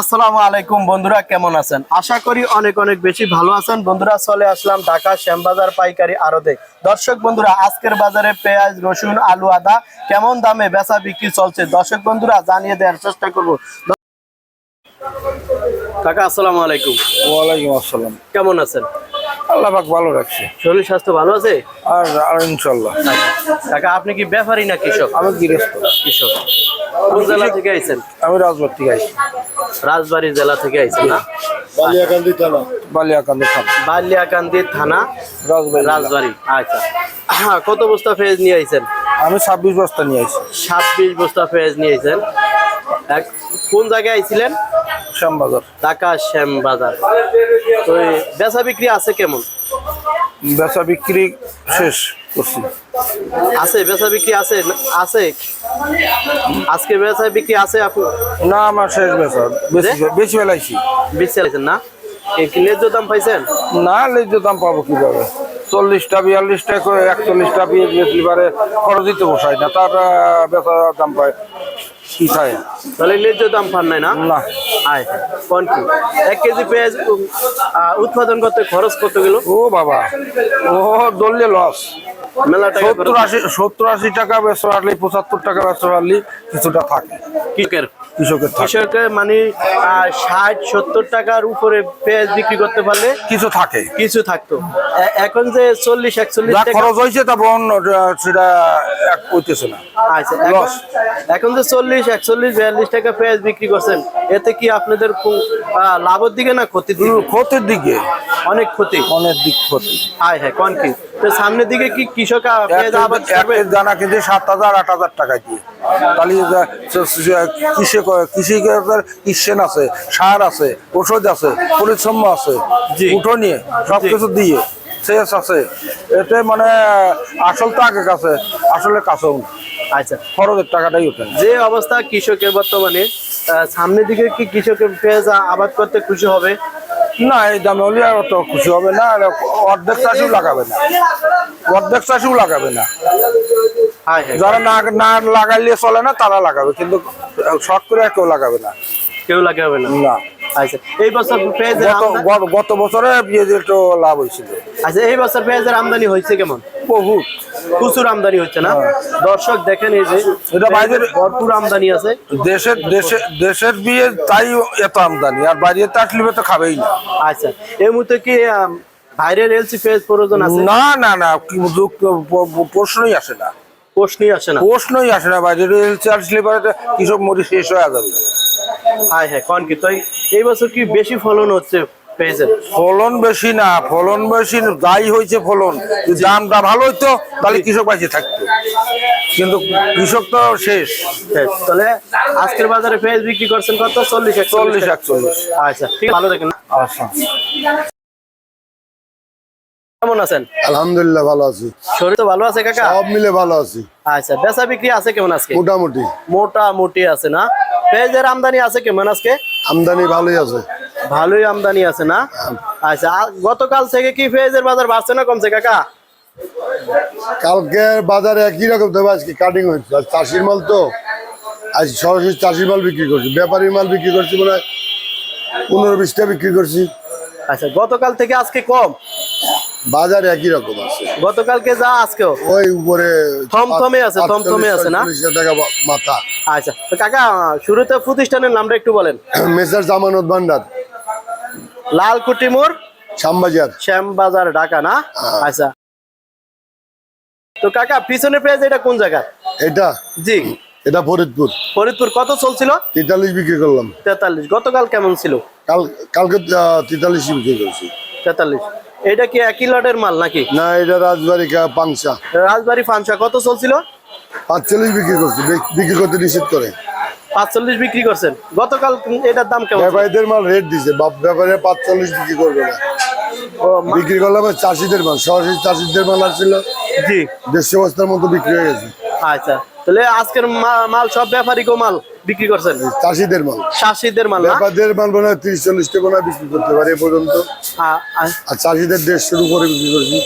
আসসালামু আলাইকুম বন্ধুরা কেমন আছেন? আশা করি অনেক অনেক বেশি ভালো আছেন। বন্ধুরা চলে আসলাম ঢাকা শ্যামবাজার পাইকারি আড়তে। দর্শক বন্ধুরা আজকের বাজারে পেঁয়াজ রসুন আলু আদা কেমন দামে বেচা বিক্রি চলছে? দর্শক বন্ধুরা জানিয়ে দেওয়ার চেষ্টা করব। কাকা আসসালামু আলাইকুম। ওয়ালাইকুম আসসালাম। কেমন আছেন? আল্লাহ পাক ভালো রাখছে। শরীর স্বাস্থ্য ভালো আছে? আর আর ইনশাল্লাহ কাকা আপনি কি ব্যাপারী না কৃষক? আমি গৃহস্থ। কৃষক। কোন জেলা থেকে আইছেন? আমি রাজবাড়ি থেকে রাজবাড়ী জেলা থেকে আইছেন না? বালিয়াকান্দি থানা। রাজবাড়ি রাজবাড়ি। আচ্ছা। হ্যাঁ কত বস্তা ফেজ নিয়ে আইছেন? আমি ছাব্বিশ বস্তা নিয়ে আসছি ছাব্বিশ বস্তা ফেজ নিয়ে আইছেন। এক কোন জায়গায় আইছিলেন? শ্যামবাজার। ঢাকা শ্যাম বাজার তো বেচা বিক্রি আছে কেমন? বেচা বিক্রি শেষ করছি। আছে বেচা বিক্রি আছে আছে? আজকে বেচা বিক্রি আছে আপু? না আমার শেষ বেচা। বেশি বেশি বেলাইছি। বেচে আছেন না? ন্যায্য দাম পাইছেন? না লেজ্জ দাম পাবো কীভাবে? চল্লিশটা বিয়াল্লিশটা করে একচল্লিশটা বেশি খরচ দিতে বসায় না তার বেচা দাম পায়। তাহলে ন্যায্য দাম পান নাই না? না। আয় কোন কি? এক কেজি পেঁয়াজ উৎপাদন করতে খরচ কত গেল? ও বাবা। ও দললে লস। মেলা টাকা সত্তর আশি সত্তর আশি টাকা বেচতে পারলে পঁচাত্তর টাকা বেচতে পারলে কিছুটা থাকে। কৃষকের? কৃষকের কৃষকের মানে ষাট সত্তর টাকার উপরে পেঁয়াজ বিক্রি করতে পারলে কিছু থাকে। কিছু থাকতো। এখন যে চল্লিশ একচল্লিশ খরচ হয়েছে তা বহন সেটা হইতেছে না। আচ্ছা এখন যে চল্লিশ একচল্লিশ বিয়াল্লিশ টাকা পেঁয়াজ বিক্রি করছেন। এতে কি আপনাদের লাভের দিকে না ক্ষতির দিকে? ক্ষতির দিকে। অনেক ক্ষতি। অনেক দিক ক্ষতি। হ্যাঁ হ্যাঁ কোন কি? তো সামনের দিকে কি কৃষক পেঁয়াজ আবাদ করবে? দানা কিনতে সাত হাজার আট হাজার টাকা দিয়ে। তাহলে কৃষি ক- কৃষি কৃষেন আছে সার আছে ওষুধ আছে পরিশ্রম আছে জি। উঠোনি সব কিছু দিয়ে শেষ আছে। এতে মানে আসল তো আগে কাছে আসলে কাছেও না আচ্ছা খরচের টাকাটাই ওঠে যে অবস্থা কৃষকের বর্তমানে সামনের দিকে কি কৃষকের পেঁয়াজ আবাদ করতে খুশি হবে? না এই দাম হলে অত খুশি হবে না আর অর্ধেক চাষিও লাগাবে না। অর্ধেক চাষিও লাগাবে না। যারা না না লাগাইলে চলে না তারা লাগাবে কিন্তু শখ করে কেউ লাগাবে না। কেউ লাগে হবে না। না। আচ্ছা এই বছর পেঁয়াজের গত বছরে পেঁয়াজের একটু লাভ হয়েছিল। আচ্ছা এই বছর পেঁয়াজের আমদানি হয়েছে কেমন? বহুত। প্রচুর আমদানি হচ্ছে না? দর্শক দেখেন এই যে এটা বাইরের- ভরপুর আমদানি আছে। দেশের দেশে দেশের বিয়ে তাই এত আমদানি আর বাইরে তো আসলে তো খাবেই না। আচ্ছা এই মুহূর্তে কি বাইরের এলসি পেঁয়াজ প্রয়োজন আছে? না না না প্রশ্নই আসে না। প্রশ্নই আসে না। প্রশ্নই আসে না বাইরে এলসি আসলে পরে কৃষক মরি শেষ হয়ে যাবে। হ্যাঁ হ্যাঁ কোন কি? তাই এই বছর কি বেশি ফলন হচ্ছে ফলন বেশি না ফলন বেশি যাই হয়েছে ফলন। দামটা ভালো হইতো তাহলে কৃষক বাঁচে থাকতো। কিন্তু কৃষক তো শেষ। তাহলে আজকের বাজারে পেঁয়াজ বিক্রি করছেন কত? চল্লিশ চল্লিশ একচল্লিশ। আচ্ছা ঠিক ভালো দেখেন আচ্ছা। কেমন আছেন? আলহামদুলিল্লাহ ভালো আছি। শরীর তো ভালো আছে কাকা? সব মিলে ভালো আছি। আচ্ছা বেচা বিক্রি আছে কেমন আজকে? মোটামুটি। মোটামুটি আছে না? পেঁয়াজের আমদানি আছে কেমন আজকে? আমদানি ভালোই আছে। ভালোই আমদানি আছে না? আচ্ছা গতকাল থেকে কি পেঁয়াজের বাজার বাড়ছে না কমছে কাকা? কালকে বাজারে একই রকম তবে আজকে কাটিং হয়েছে। চাষির মাল তো আজ সরাসরি চাষির মাল বিক্রি করছি। ব্যাপারীর মাল বিক্রি করছি মানে পনেরো বিশটা বিক্রি করছি। আচ্ছা গতকাল থেকে আজকে কম? বাজার একই রকম আছে। গতকালকে যা আজকেও? ওই উপরে থমথমে আছে, থমথমে আছে না? 45 টাকা মাথা। আচ্ছা তো কাকা শুরুতে প্রতিষ্ঠানের নামটা একটু বলেন। মেসার জামানত ভান্ডার। লালকুটি মোড়? শ্যামবাজার। শ্যামবাজার ঢাকা না? আচ্ছা। তো কাকা পিছনে পেঁয়াজ এটা কোন জায়গা? এটা? জি। এটা ফরিদপুর। ফরিদপুর কত চলছিল? তেতাল্লিশ বিক্রি করলাম। তেতাল্লিশ। গতকাল কেমন ছিল? কাল কালকে তেতাল্লিশ বিক্রি করছি। তেতাল্লিশ। এটা কি একই লটের মাল নাকি? না এটা রাজবাড়ি কা- পাংশা রাজবাড়ি ফানসা কত চলছিল? পাঁচচল্লিশ বিক্রি করছি বিক- বিক্রি করতে নিষেধ করে। পাঁচচল্লিশ বিক্রি করছেন। গতকাল এটার দাম কেমন? ব্যাপারীদের মাল রেট দিছে বাপ- ব্যাপারে পাঁচচল্লিশ বিক্রি করবে না। ও, বিক্রি করলাম চাষিদের মাল সরাসরি চাষিদের মাল আসছিল। জি। দেড়শো বস্তার মতো বিক্রি হয়ে গেছে। আচ্ছা তাহলে আজকের মাল সব ব্যাপারীকেও মাল বিক্রি করছেন? চাষিদের মাল। চাষিদের মাল ব্যাপারীদের মাল মনে হয় তিরিশ চল্লিশ টাকা বিক্রি করতে পারে এ পর্যন্ত। আর চাষিদের দেড়শোর উপরে বিক্রি করছি।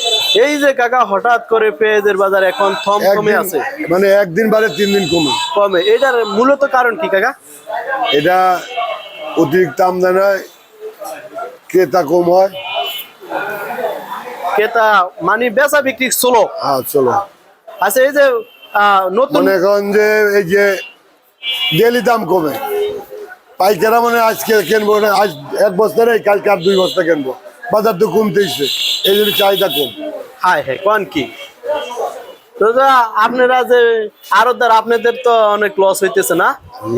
এই যে কাকা হঠাৎ করে পেঁয়াজের বাজার এখন থম কমে আছে। মানে একদিন বারে তিন দিন কমে। কমে। এটার মূলত কারণ কি কাকা? এটা অতিরিক্ত আমদানি হয় ক্রেতা কম হয়। ক্রেতা মানে বেচা বিক্রি চলো হ্যাঁ চলো। আচ্ছা এই যে নতুন মনে করেন যে এই যে ডেলি দাম কমে। পাইকারা মানে আজকে কিনবো আজ এক বস্তা নেই কালকে আর দুই বস্তা কিনবো। বাজার তো কমতেইছে এই জন্য চাহিদা কম। হায় হায় কোন কি? আপনারা যে আরদার আপনাদের তো অনেক লস হইতেছে না?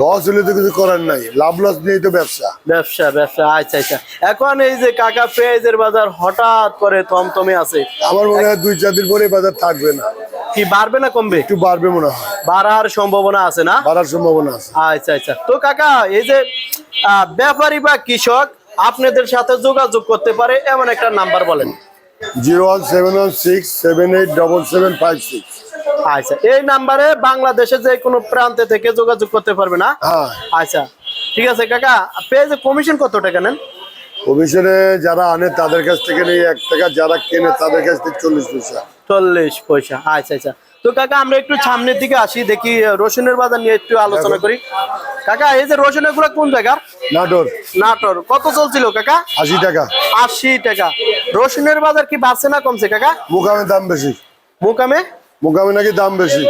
লস হলে তো কিছু করার নাই। লাভ লস নিয়েই তো ব্যবসা। ব্যবসা ব্যবসা আচ্ছা আচ্ছা। এখন এই যে কাকা পেঁয়াজের বাজার হঠাৎ করে থমথমে আছে। আমার মনে হয় দুই চার দিন পরে বাজার থাকবে না। কি বাড়বে না কমবে? একটু বাড়বে মনে হয়। বাড়ার সম্ভাবনা আছে না? বাড়ার সম্ভাবনা আছে। আচ্ছা আচ্ছা। তো কাকা এই যে ব্যাপারী বা কৃষক আপনাদের সাথে যোগাযোগ করতে পারে এমন একটা নাম্বার বলেন। Zero one seven one six seven eight double seven five six. আচ্ছা এই নাম্বারে বাংলাদেশে যে কোনো প্রান্তে থেকে যোগাযোগ করতে পারবে না? হ্যাঁ। আচ্ছা ঠিক আছে কাকা পেয়েছে কমিশন কত টাকা নেন? কমিশনে যারা আনে তাদের কাছ থেকে নেই এক টাকা যারা কেনে তাদের কাছ থেকে চল্লিশ পয়সা। চল্লিশ পয়সা আচ্ছা আচ্ছা। তো কাকা আমরা একটু সামনের দিকে আসি দেখি রসুনের বাজার নিয়ে একটু আলোচনা করি। কাকা এই যে রসুনেরগুলো কোন জায়গার? নাটোর। নাটোর। কত চলছিল কাকা? আশি টাকা। আশি টাকা। রসুনের বাজার কি বাড়ছে না কমছে কাকা? মুকামে দাম বেশি। মুকামে? মুকামে নাকি দাম বেশি।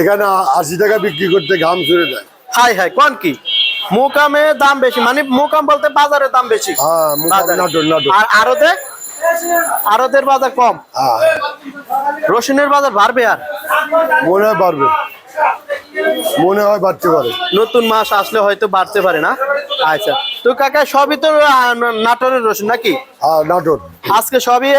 এখানে আশি টাকা বিক্রি করতে ঘাম ছুড়ে দেয়। হাই হাই কোন কি? মুকামে দাম বেশি। মানে মুকাম বলতে বাজারের দাম বেশি। হ্যাঁ মুকাম নাটোর নাটোর। আর আরতে? আরতের বাজার কম। হ্যাঁ। রসুনের বাজার বাড়বে আর? মনে হয় বাড়বে। মনে হয় বাড়তে পারে। নতুন মাস আসলে হয়তো বাড়তে পারে না। আচ্ছা। তো কাকা সবই তো নাটোরের রসুন নাকি? হ্যাঁ নাটোর। আজকে সবই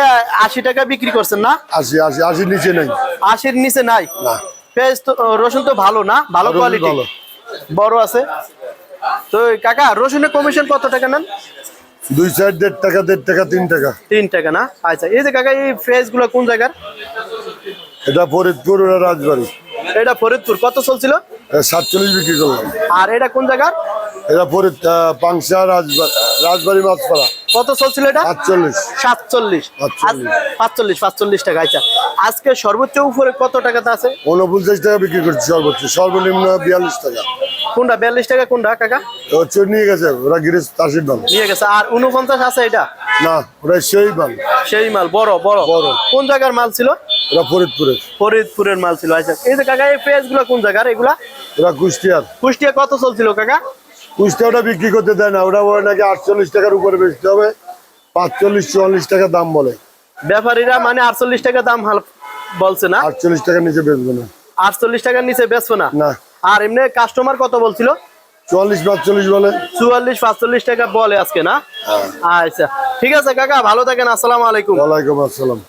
আশি টাকা বিক্রি করছেন না? আশি আশি আশির নিচে নেই। আশির নিচে নাই? না। পেঁয়াজ তো রসুন তো ভালো না? ভালো কোয়ালিটি। বড় আছে। তো কাকা রসুনের কমিশন কত টাকা নেন? দুই সাইড দেড় টাকা দেড় টাকা তিন টাকা। তিন টাকা না? আচ্ছা এই যে কাকা এই ফেজগুলো কোন জায়গার? এটা ফরিদপুর রাজবাড়ি। এটা ফরিদপুর। কত চলছিল? সাতচল্লিশ বিক্রি করলাম। আর এটা কোন জায়গার? এটা ফরিদ পাংশা রাজবাড়ি রাজবাড়ি মাছপাড়া। কত চলছিল এটা? সাতচল্লিশ। সাতচল্লিশ। পাঁচচল্লিশ পাঁচচল্লিশ টাকা আচ্ছা। আজকে সর্বোচ্চ উপরে কত টাকাতে আছে? উনপঞ্চাশ টাকা বিক্রি করছি সর্বোচ্চ। সর্বনিম্ন বিয়াল্লিশ টাকা। কোনটা? বিয়াল্লিশ টাকা কোনটা কাকা? হচ্ছে নিয়ে গেছে ওরা গিরিশ চাষির দাম নিয়ে গেছে। আর উনপঞ্চাশ আছে এটা? না ওরা সেই মাল। সেই মাল বড় বড়। বড়। কোন জায়গার মাল ছিল? ওরা ফরিদপুরের। ফরিদপুরের মাল ছিল। আচ্ছা এই যে কাকা এই পেঁয়াজগুলো কোন জায়গার? এগুলা? ওরা কুষ্টিয়ার। কুষ্টিয়া কত চলছিল কাকা? কুষ্টিয়া ওটা বিক্রি করতে দেয় না। ওরা ওরা নাকি আটচল্লিশ টাকার উপরে বেচতে হবে। পাঁচচল্লিশ চুয়াল্লিশ টাকা দাম বলে। ব্যাপারীরা মানে আটচল্লিশ টাকা দাম বলছে না? আটচল্লিশ টাকার নিচে বেচবে না। আটচল্লিশ টাকার নিচে বেচবো না? না। আর এমনি কাস্টমার কত বলছিল? চুয়াল্লিশ পাঁচচল্লিশ বলে। চুয়াল্লিশ পাঁচচল্লিশ টাকা বলে আজকে না? আচ্ছা ঠিক আছে কাকা ভালো থাকেন আসসালামু আলাইকুম। ওয়ালাইকুম আসসালাম।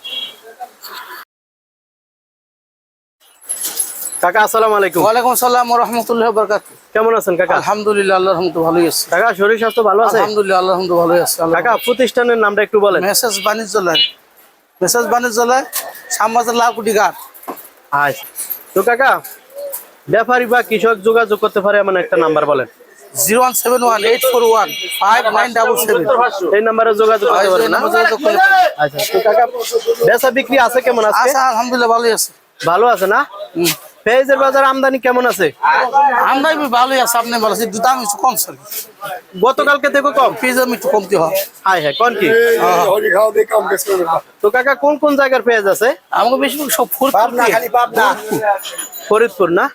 কাকা আসসালামু আলাইকুম। ওয়ালাইকুম আসসালাম রহমতুল্লাহ বরকাত কেমন আছেন কাকা? আলহামদুলিল্লাহ আল্লাহর রহমতে ভালোই আছে। কাকা শরীর স্বাস্থ্য ভালো আছে? আলহামদুলিল্লাহ আল্লাহর রহমতে ভালোই আছে কাকা প্রতিষ্ঠানের নামটা একটু বলেন। Message Banijyaloy message Banijyaloy Shyambazar Lalkuti Ghat. আচ্ছা। তো কাকা ব্যাপারী বা কৃষক যোগাযোগ করতে পারে এমন একটা নাম্বার বলেন। Zero one seven one eight four one five nine double seven. এই নাম্বারে যোগাযোগ করতে পারে আচ্ছা বেচা বিক্রি আছে কেমন আচ্ছা আলহামদুলিল্লাহ ভালোই আছে। ভালো আছে না। পেঁয়াজের বাজার আমদানি কেমন আছে? আমদানি ভালোই আছে আপনি ভালো আছে একটু দাম একটু কম স্যার। গতকালকে থেকে কম। ফিজ আমি একটু কমতে হয়। হাই হ্যাঁ কোন কি? তো কাকা কোন কোন জায়গার পেঁয়াজ আছে? আমাকে বেশি সব ফরিদপুর ফরিদপুর না?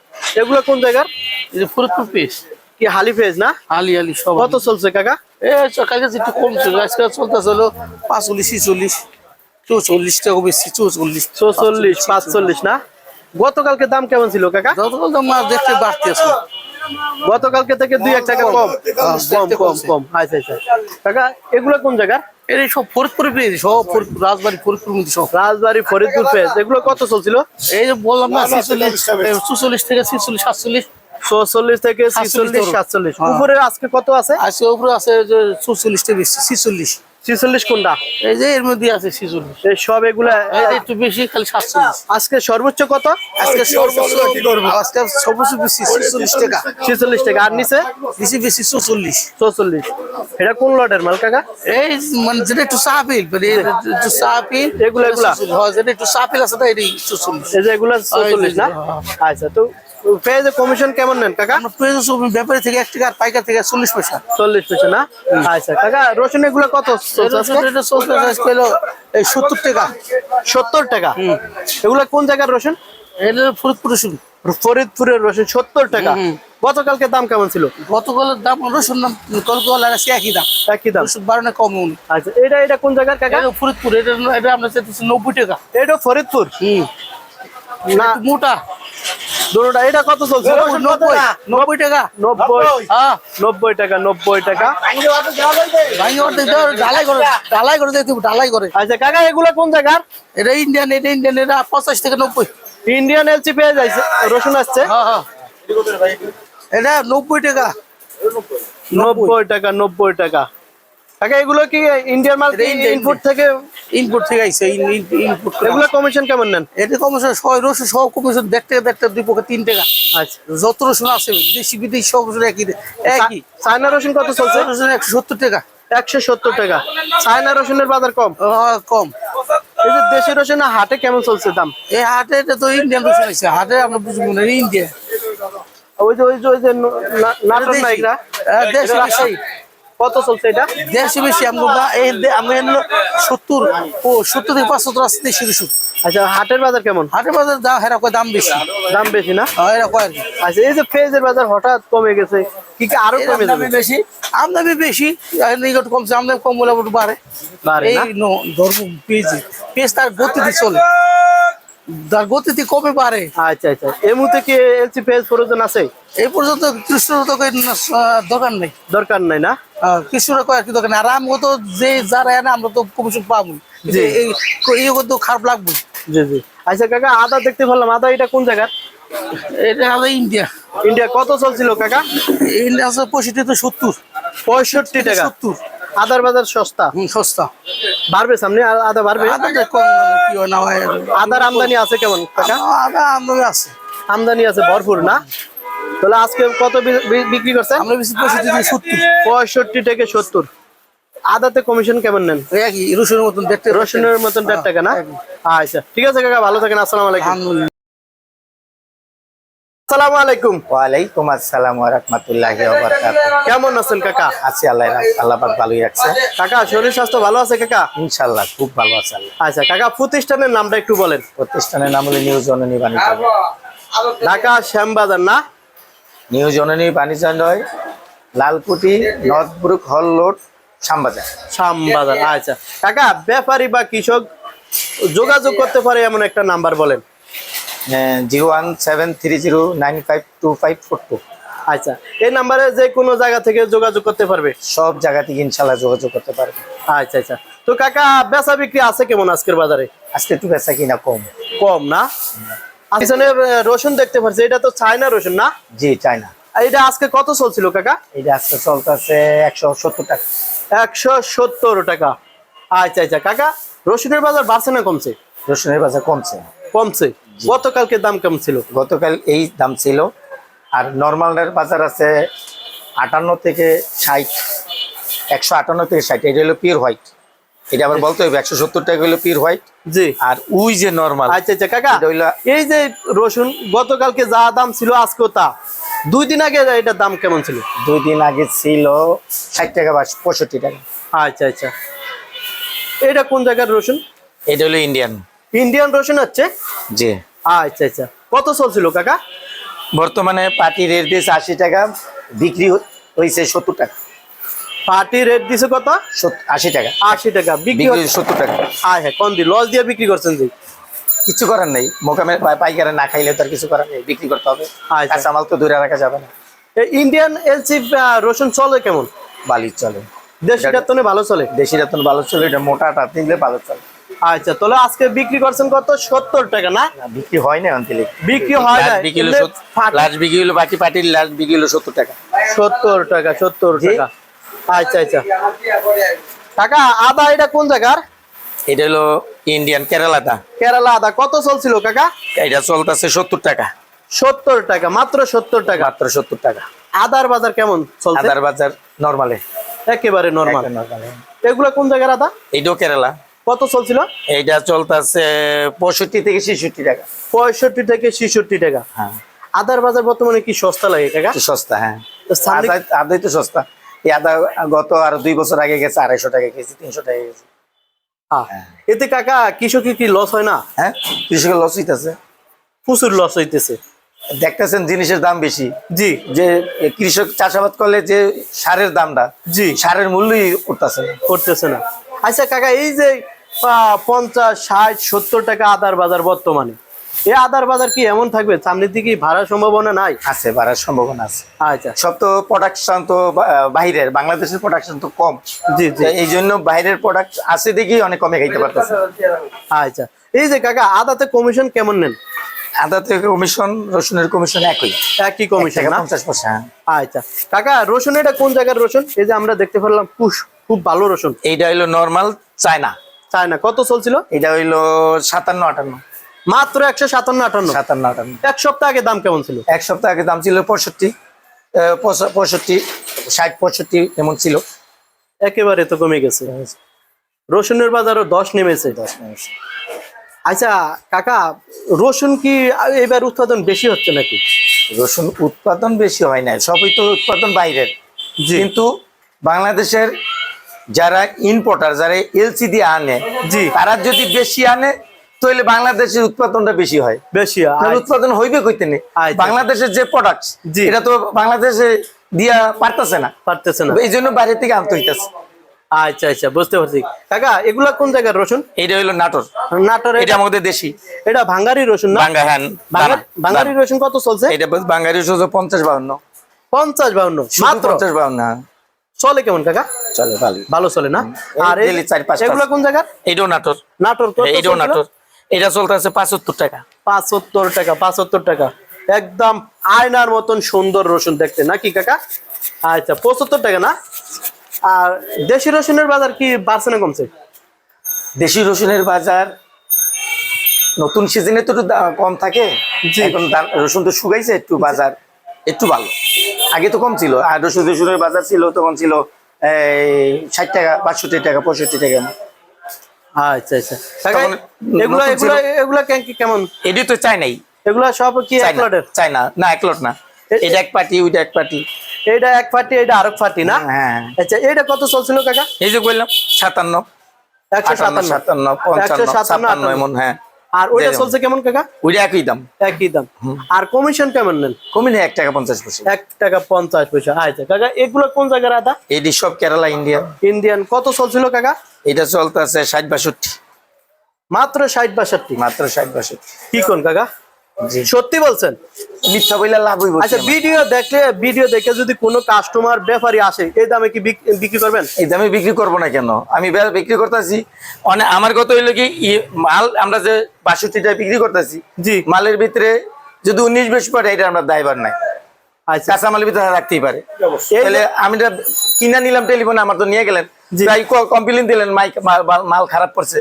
এগুলো কোন জায়গার? এই যে ফরিদপুর পিস কি হালি পেঁয়াজ না? আলি আলি সব কত চলছে কাকা? এই কালকে একটু কম ছিল আজকে চলতেছে হলো পাঁচচল্লিশ ছিচল্লিশ চৌচল্লিশ টাকা বেশি চৌচল্লিশ চৌচল্লিশ পাঁচচল্লিশ না? গতকালকে দাম কেমন ছিল কাকা? যতক্ষণ তো মাছ দেখতে বাড়তে আছে। গতকালকে থেকে দুই এক টাকা কম। কম কম কম। আচ্ছা আচ্ছা। কাকা এগুলো কোন জায়গার? এর এই সব ফরিদপুরে পেয়েছি সব ফরিদপুর রাজবাড়ি ফরিদপুর মধ্যে সব। রাজবাড়ি ফরিদপুর পেঁয়াজ। এগুলো কত চলছিল? এই যে বললাম না ছিচল্লিশ থেকে ছিচল্লিশ সাতচল্লিশ। চৌচল্লিশ থেকে ছিচল্লিশ সাতচল্লিশ। হ্যাঁ। উপরে আজকে কত আছে? আজকে উপরে আছে যে চুচল্লিশ থেকে বেশি ছিচল্লিশ। ছিচল্লিশ কোনটা এই যে এর মধ্যে আছে ছিচল্লিশ। এই সব এগুলা একটু বেশি খালি সাতচল্লিশ। আজকে সর্বোচ্চ কত? আজকে সর্বোচ্চ আজকে সর্বোচ্চ বেশি ছিচল্লিশ টাকা। ছিচল্লিশ টাকা। আর নিচে? বেশি বেশি চৌচল্লিশ। চৌচল্লিশ। এটা কোন লটের মাল কাকা? এই মানে যেটা একটু চাপিল মানে একটু চাপিল এগুলা, এগুলা? হয় যেটা একটু চাপিল আছে এটাই চৌচল্লিশ। এই যে এগুলা চৌচল্লিশ না? হ্যাঁ। আচ্ছা তো পেঁয়াজের কমিশন কেমন নেন কাকা? পেঁয়াজ ব্যাপারী থেকে এক টাকা আর পাইকার থেকে চল্লিশ পয়সা। চল্লিশ পয়সা না? আচ্ছা কাকা রসুন এগুলো কত সত্তর টাকা। সত্তর টাকা? এগুলো কোন জায়গার রসুন? ফরিদপুর রসুন। ফরিদপুরের রসুন সত্তর টাকা। গতকালকে দাম কেমন ছিল? গতকালের দাম রসুন দাম গতকাল আর একই দাম। একই দাম। রসুন বারো না কম আচ্ছা এটা এটা কোন জায়গার কাকা? ফরিদপুর এটা এটা আমরা চাইতেছি নব্বই টাকা। এটা ফরিদপুর? হুম। না। মোটা। দুটোটা এটা কত চলছে? নব্বই? নব্বই টাকা। নব্বই হ্যাঁ। নব্বই টাকা নব্বই টাকা। ঢালাই করে ঢালাই করে ঢালাই করে আচ্ছা কাকা এগুলো কোন জায়গার এটা ইন্ডিয়ান এটা ইন্ডিয়ান এটা পঞ্চাশ থেকে নব্বই। ইন্ডিয়ান এলচি পেঁয়াজ আছে রসুন আসছে। হ্যাঁ হ্যাঁ। এটা নব্বই টাকা। নব্বই টাকা নব্বই টাকা। কাকা এগুলো কি ইন্ডিয়ান মাল ইনপুট থেকে? ইনপুট থেকে আইসে ইনপুট এগুলো কমিশন কেমন নেন? এটা কমিশন ছয় রসুন কমিশন দেড় টাকা দেড় টাকা দুই পক্ষে তিন টাকা। আচ্ছা। যত রসুন আছে দেশি বিদেশি সব রসুন একই একই। চায়না রসুন কত চলছে? রসুন একশো সত্তর টাকা। একশো সত্তর টাকা। চায়না রসুনের বাজার কম? কম। এই যে দেশি রসুন হাটে কেমন চলছে দাম? এই হাটে এটা তো ইন্ডিয়ান রসুন আছে হাটে আমরা বুঝব না ইন্ডিয়া ওই যে ওই যে ওই যে নাটক দেশি। নায়করা। দেশি। কত চলছে এটা? দেশি বেশি দে- সত্তর ও সত্তর থেকে আছে দেশি রসুন আচ্ছা হাটের বাজার কেমন? হাটের বাজার দাম হেরা কয় দাম বেশি। দাম বেশি না? হ্যাঁ, কয়। আচ্ছা এই যে পেঁয়াজের বাজার হঠাৎ কমে গেছে কি কি আরও কমে যাবে? বেশি আমদানি বেশি আর কমছে আমদানি কম বলে বাড়ে। এই ধর্ম পেজ পেজ তার গতিতে চলে। গতিতে কমে বাড়ে আচ্ছা আচ্ছা। এই মুহূর্তে কি এলসি পেঁয়াজ প্রয়োজন আছে? এই পর্যন্ত কৃষ্ণর তো দোকান নেই। দরকার নাই না? আহ, কৃষ্ণরা কয় আর দোকান নেই। আর আমগো তো যে যারা এনে আমরা তো কমিশন পাবো জি। এই তো খারাপ লাগবে। জি জি। আচ্ছা কাকা আদা দেখতে পেলাম আদা এটা কোন জায়গার? এটা হলো ইন্ডিয়া। ইন্ডিয়া কত চলছিল কাকা? ইন্ডিয়া আছে পঁয়ষট্টি তো সত্তর। পঁয়ষট্টি টাকা। সত্তর। আদার বাজার সস্তা? হুম সস্তা। বাড়বে সামনে? আদা বাড়বে? আদাটা কম কি না হয় আদার আমদানি আছে কেমন আদা আমদানি আছে। আমদানি আছে ভরপুর না? তাহলে আজকে কত বিক্রি করছেন? আমরা বেশি পঁয়ষট্টি থেকে সত্তর। পঁয়ষট্টি থেকে সত্তর। আদাতে কমিশন কেমন নেন? রসুনের মতন দেখতে রসুনের মতন দেড় টাকা না? আচ্ছা ঠিক আছে কাকা ভালো থাকেন আসসালামু আলাইকুম। আসসালামু আলাইকুম। ওয়ালাইকুম আসসালাম রহমতুল্লাহি কেমন আছেন কাকা? আছি আল্লাহ আল্লাহ পাক ভালোই রাখছে। কাকা শরীর স্বাস্থ্য ভালো আছে কাকা? ইনশাল্লাহ খুব ভালো আছে আচ্ছা কাকা প্রতিষ্ঠানের নামটা একটু বলেন। প্রতিষ্ঠানের নাম হলো নিউ জননী বাণিজ্য ঢাকা শ্যামবাজার না? নিউ জননী বাণিজ্যালয় Lalkuthi Northbrook hall road Shyambazar. Shyambazar আচ্ছা। কাকা ব্যাপারী বা কৃষক যোগাযোগ করতে পারে এমন একটা নাম্বার বলেন। Zero one seven three zero nine five two five four two. আচ্ছা এই নাম্বারে যে কোনো জায়গা থেকে যোগাযোগ করতে পারবে? সব জায়গা থেকে ইনশাল্লাহ যোগাযোগ করতে পারবে। আচ্ছা আচ্ছা। তো কাকা বেচা বিক্রি আছে কেমন আজকের বাজারে? আজকে একটু বেচা কিনা কম। কম না? পিছনে রসুন দেখতে পাচ্ছি এটা তো চায়না রসুন না? জি চায়না। এটা আজকে কত চলছিল কাকা? এটা আজকে চলতেছে একশো সত্তর টাকা। একশো সত্তর টাকা। আচ্ছা আচ্ছা। কাকা রসুনের বাজার বাড়ছে না কমছে? রসুনের বাজার কমছে। কমছে। গতকালকে দাম কেমন ছিল? গতকাল এই দাম ছিল। আর নর্মালের বাজার আছে আটান্ন থেকে ষাট একশো আটান্ন থেকে ষাট। এটা হলো পিওর হোয়াইট এটা আবার বলতে হবে একশো সত্তর টাকা হলো পিওর হোয়াইট জি। আর উই যে নর্মাল আচ্ছা আচ্ছা কাকা হইলো- এই যে রসুন গতকালকে যা দাম ছিল আজকেও তা। দুই দিন আগে এটার দাম কেমন ছিল? দুই দিন আগে ছিল ষাট টাকা বা পঁয়ষট্টি টাকা। আচ্ছা আচ্ছা। এটা কোন জায়গার রসুন? এটা হলো ইন্ডিয়ান ইন্ডিয়ান রসুন হচ্ছে? জি। আচ্ছা আচ্ছা। কত চলছিল কাকা? বর্তমানে পাটি রেট দিয়েছে আশি টাকা বিক্রি হয়েছে সত্তর টাকা। পাটি রেট দিছে কত? আশি টাকা। আশি টাকা বিক্রি সত্তর টাকা। হ্যাঁ কোন দিন লস দিয়ে বিক্রি করছেন জি কিছু করার নেই। মোকামে পাইকারে না খাইলে তো আর কিছু করার নেই বিক্রি করতে হবে। কাঁচামাল তো দূরে রাখা যাবে না। ইন্ডিয়ান এলসি রসুন চলে কেমন? বালি চলে। দেশিটা তো ভালো চলে? দেশি রতন ভালো চলে এটা মোটাটা নিলে ভালো চলে। আচ্ছা তাহলে আজকে বিক্রি করছেন কত? সত্তর টাকা না? বিক্রি হয় না অন্তিলে বিক্রি হয় না বিক্রি হলো লাস্ট বিক্রি হলো বাকি পার্টির লাস্ট বিক্রি হলো সত্তর টাকা। সত্তর টাকা সত্তর টাকা। আচ্ছা আচ্ছা। টাকা আদা এটা কোন জায়গার? এটা হলো ইন্ডিয়ান কেরালাটা কেরালা আদা। কত চলছিল কাকা? এটা চলতেছে সত্তর টাকা। সত্তর টাকা মাত্র সত্তর টাকা। মাত্র সত্তর টাকা। আদার বাজার কেমন চলছে? আদার বাজার নর্মালে একেবারে নর্মাল নর্মালে এগুলো কোন জায়গার আদা? এইটাও কেরালা কত চলছিল? এটা চলতেছে পঁয়ষট্টি থেকে ছেষট্টি টাকা। পঁয়ষট্টি থেকে ছেষট্টি টাকা। হ্যাঁ। আদার বাজার বর্তমানে কি সস্তা লাগে কাকা? সস্তা হ্যাঁ। আদা আদাই তো সস্তা। এই আদা গত আর দুই বছর আগে গেছে আড়াইশো টাকা কেজি তিনশো টাকা কেজি। হ্যাঁ। এতে কাকা কৃষকের কি লস হয় না? হ্যাঁ কৃষকের লস হইতেছে। প্রচুর লস হইতেছে। দেখতেছেন জিনিসের দাম বেশি। জি। যে কৃষক চাষাবাদ করলে যে সারের দামটা জি। সারের মূল্যই করতেছে না। করতেছে না। আচ্ছা কাকা এই যে পঞ্চাশ ষাট সত্তর টাকা আদার বাজার বর্তমানে। এই আদার বাজার কি এমন থাকবে? সামনের দিকে ভাড়া সম্ভাবনা নাই? আছে বাড়ার সম্ভাবনা আছে। আচ্ছা। সব তো প্রোডাকশন তো বাইরের বাংলাদেশের প্রোডাকশন তো কম। জি জি। এই জন্য বাইরের প্রোডাক্ট আছে দেখি অনেক কমে খাইতে পারতেছে। আচ্ছা। এই যে কাকা আদাতে কমিশন কেমন নেন? আদা থেকে কমিশন রসুনের কমিশন একই। একই কমিশন পঞ্চাশ আচ্ছা। কাকা রসুন এটা কোন জায়গার রসুন? এই যে আমরা দেখতে পারলাম খুব ভালো রসুন। এইটা হইল নর্মাল চায়না। চায় না? কত চলছিল? এটা হইল সাতান্ন আটান্ন। মাত্র একশো সাতান্ন আটান্ন। সাতান্ন আটান্ন। এক সপ্তাহ আগে দাম কেমন ছিল? এক সপ্তাহ আগে দাম ছিল পঁয়ষট্টি পঁয়ষট্টি ষাট পঁয়ষট্টি এমন ছিল। একেবারে তো কমে গেছে। রসুনের বাজারও দশ নেমেছে। দশ নেমেছে। আচ্ছা কাকা রসুন কি এবার উৎপাদন বেশি হচ্ছে নাকি? রসুন উৎপাদন বেশি হয় না সবই তো উৎপাদন বাইরের। কিন্তু বাংলাদেশের যারা ইম্পোর্টার যারা এলসি দিয়ে আনে জি। তারা যদি বেশি আনে তাহলে বাংলাদেশের উৎপাদনটা বেশি হয়। বেশি আচ্ছা, উৎপাদন হইবে কইতে নেই আচ্ছা। বাংলাদেশের যে প্রোডাক্ট। এটা তো বাংলাদেশে দিয়া পারতেছে না। পারতেছে না। এই জন্য বাইরে থেকে আনতে হইতেছে। আচ্ছা আচ্ছা বুঝতে পারছি। কাকা এগুলা কোন জায়গার রসুন? এইটা হইল নাটোর। নাটোর এটা আমাদের দেশি। এটা ভাঙ্গারি রসুন না? বাঙ্গা হ্যান বাঙ্গা- বাঙ্গারি রসুন কত চলছে? এটা বাঙালি সোজা পঞ্চাশ বাউন্ন। পঞ্চাশ বাউন্ন। মাত্র মাত্র? পঞ্চাশ বাউন্ন হ্যাঁ। চলে কেমন কাকা? চলে ভালো ভালো চলে না? আর এগুলা কোন জায়গার? এইটাও নাটোর। নাটোর চলছিল? নাটোর। এটা চলতেছে পাঁচাত্তর টাকা। পাঁচাত্তর টাকা পাঁচাত্তর টাকা। একদম আয়নার মতন সুন্দর রসুন দেখতে নাকি কাকা? আচ্ছা পঁচাত্তর টাকা না? আর দেশি রসুনের বাজার কি বাড়ছে না কমছে? দেশি রসুনের বাজার নতুন সিজনে তো একটু কম থাকে। এখন রসুন তো শুকাইছে একটু বাজার। একটু ভালো। আগে তো কম ছিল। আর রসুন রসুনের বাজার ছিল তখন ছিল এই ষাট টাকা বাষট্টি টাকা পঁয়ষট্টি টাকা। আচ্ছা আচ্ছা। এগুলা এগুলা এগুলা কেন- কেমন? এটি তো চাই নাই এগুলা সব কি এক লটের? চাই না না এক লট না। এটা এক পার্টি ওইটা এক পার্টি এইটা এক ফাটি এটা আরেক ফাটি না? হ্যাঁ আচ্ছা এটা কত চলছিল কাকা? এই যে বললাম সাতান্ন। একশো সাতান্ন। সাতান্ন একশো পঞ্চান্ন সাতান্ন। এমন হ্যাঁ। আর ওইটা চলছে কেমন কাকা? ওইটা একই দাম। একই দাম। আর কমিশন কেমন নেন? কমিশন এক টাকা পঞ্চাশ পয়সা। এক টাকা পঞ্চাশ পয়সা। আচ্ছা কাকা এগুলো কোন জায়গার আদা? এটি সব কেরালা ইন্ডিয়ান। ইন্ডিয়ান। কত চলছিল কাকা? এটা চলতে আছে ষাট বাষট্টি। মাত্র ষাট বাষট্টি। মাত্র ষাট বাষট্টি। কি কোন কাকা? সত্যি বলছেন? মিথ্যা বইলে লাভ হইব আচ্ছা ভিডিও দেখলে ভিডিও দেখে যদি কোনো কাস্টমার ব্যাপারী আসে এই দামে কি বিক্রি করবেন? এই দামে বিক্রি করব না কেন? আমি বিক্রি করতেছি। অনেক আমার কত হইল কি মাল আমরা যে বাষট্টিটা বিক্রি করতেছি জি। মালের ভিতরে যদি উনিশ বেশ পড়ে এটা আমরা দায়বার নাই। আচ্ছা। কাঁচা মালের ভিতরে রাখতেই পারে। তাহলে আমি কিনা নিলাম টেলিফোনে আমার তো নিয়ে গেলেন। কমপ্লেন দিলেন মাইক মাল খারাপ করছে।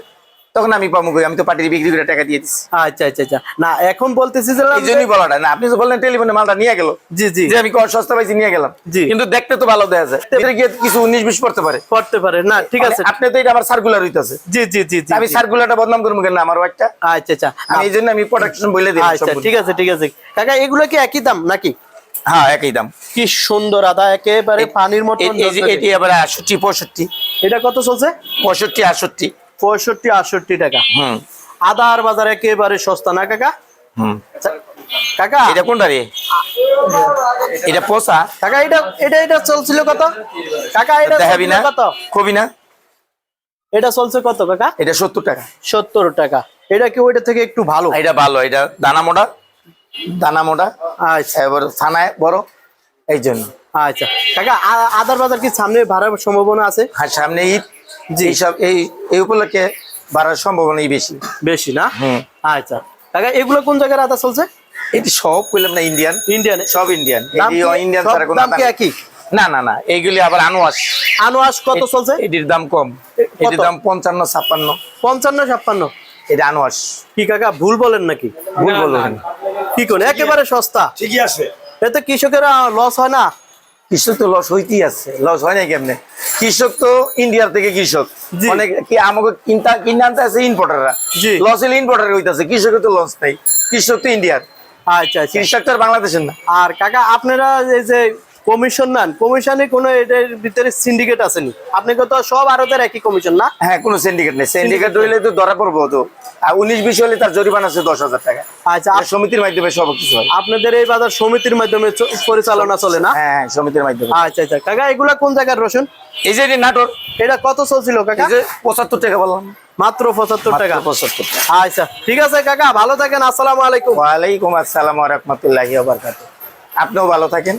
তখন আমি পাবো কই? আমি তো পার্টির বিক্রি করে টাকা দিয়ে দিচ্ছি আচ্ছা আচ্ছা আচ্ছা। না এখন বলতেছি যে এই জন্যই বলাটা না। আপনি তো বললেন টেলিফোনে মালটা নিয়ে গেল জি জি। যে আমি কম সস্তা পাইছি নিয়ে গেলাম। জি। কিন্তু দেখতে তো ভালো দেয়া যায়। ভিতরে গিয়ে কিছু উনিশ বিশ পড়তে পারে। করতে পারে। না ঠিক আছে। মানে আপনি তো এটা আবার সার্কুলার হইতাছে। জি জি জি আমি সার্কুলারটা বদনাম করব কেন আমার একটা আচ্ছা আচ্ছা। আমি এই জন্য আমি প্রোডাকশন বলে দিই আচ্ছা ঠিক আছে ঠিক আছে। কাকা এগুলো কি একই দাম নাকি? হ্যাঁ একই দাম। কি সুন্দর আদা একেবারে পানির মতো এটি আবার আটষট্টি পঁয়ষট্টি। এটা কত চলছে? পঁয়ষট্টি আটষট্টি। পঁয়ষট্টি আটষট্টি টাকা। হুম। আদার বাজার একেবারে সস্তা না কাকা? হুম। কাকা? এটা কোনটা রে? এটা পোষা? কাকা এটা এটা এটা চলছিল কত? কাকা এটা দেখাবি না? কত? কবি না? এটা চলছে কত কাকা? এটা সত্তর টাকা। সত্তর টাকা। এটা কি ওইটা থেকে একটু ভালো? এটা ভালো এটা দানা মোটা। দানা মোটা। আচ্ছা। এবার ছানায় বড়। এই জন্য। আচ্ছা। কাকা আদার বাজার কি সামনে বাড়ার সম্ভাবনা আছে? আর সামনে ঈদ। এইসব এই এই উপলক্ষে বাড়ার সম্ভাবনাই বেশি। বেশি না? আচ্ছা। এগুলো কোন জায়গার আদা চলছে? এটি সব বললাম না ইন্ডিয়ান ইন্ডিয়ানে সব ইন্ডিয়ান ইন্ডিয়ান ছাড়া কোনো দাম কি একই? না না না এইগুলি আবার আনোয়াস আনোয়াস কত চলছে? এটির দাম কম। এটির দাম পঞ্চান্ন ছাপ্পান্ন। পঞ্চান্ন ছাপ্পান্ন? এটা আনোয়াস কি কাকা ভুল বলেন নাকি? ভুল বলেন কি কোন? একেবারে সস্তা। ঠিকই আছে। এতে কৃষকেরা লস হয় না? কৃষক তো লস হইতেই আছে। লস হয় না কেমনে? কৃষক তো ইন্ডিয়ার থেকে কৃষক। অনেক কি আমাকে কিনতে কিনে আনতে আছে ইম্পোর্টাররা। লস হলে ইম্পোর্টার হইতেছে কৃষকের তো লস নাই। কৃষক তো ইন্ডিয়ার আচ্ছা আচ্ছা। কৃষকটার বাংলাদেশের না। আর কাকা আপনারা এই যে কমিশন নেন। কমিশনে কোনো এটার ভিতরে সিন্ডিকেট আসেনি। আপনি কত সব আরতের একই কমিশন না? হ্যাঁ কোনো সিন্ডিকেট নেই। সিন্ডিকেট হইলে তো ধরা পড়ব তো। আর উনিশ বিশ হলে তার জরিমানা আছে দশ হাজার টাকা। আচ্ছা সমিতির মাধ্যমে সব কিছু হয়। আপনাদের এই বাজার সমিতির মাধ্যমে পরিচালনা চলে না? হ্যাঁ সমিতির মাধ্যমে। আচ্ছা আচ্ছা। কাকা এগুলা কোন জায়গার রসুন? এই যে নাটোর। এটা কত চলছিল কাকা? যে পঁচাত্তর টাকা বললাম। মাত্র পঁচাত্তর টাকা? পঁচাত্তর আচ্ছা ঠিক আছে কাকা ভালো থাকেন আসসালামু আলাইকুম। ওয়ালাইকুম আসসালাম রহমতুল্লাহি আপনিও ভালো থাকেন।